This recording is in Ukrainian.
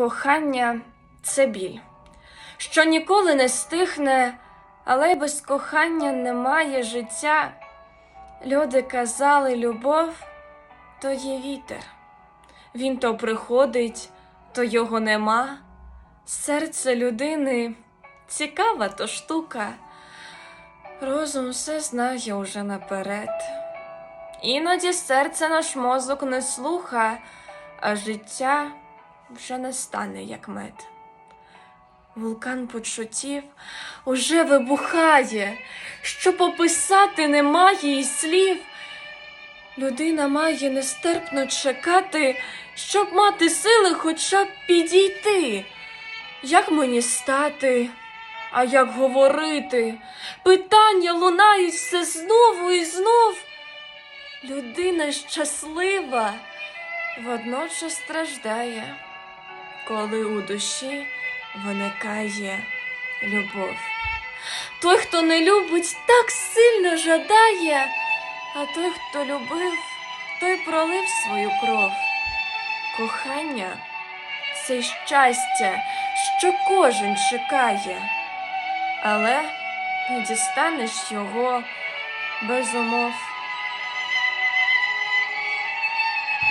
Кохання це біль, що ніколи не стихне, але й без кохання немає життя. Люди казали, любов то є вітер. Він то приходить, то його нема. Серце людини цікава то штука. Розум все знає уже наперед. Іноді серце наш мозок не слуха, а життя вже не стане, як мед. Вулкан почуттів уже вибухає, що пописати немає і слів. Людина має нестерпно чекати, щоб мати сили хоча б підійти. Як мені стати, а як говорити? Питання лунають все знову і знов. Людина щаслива, водночас страждає, коли у душі виникає любов. Той, хто не любить, так сильно жадає, а той, хто любив, той пролив свою кров. Кохання це щастя, що кожен чекає, але не дістанеш його без умов.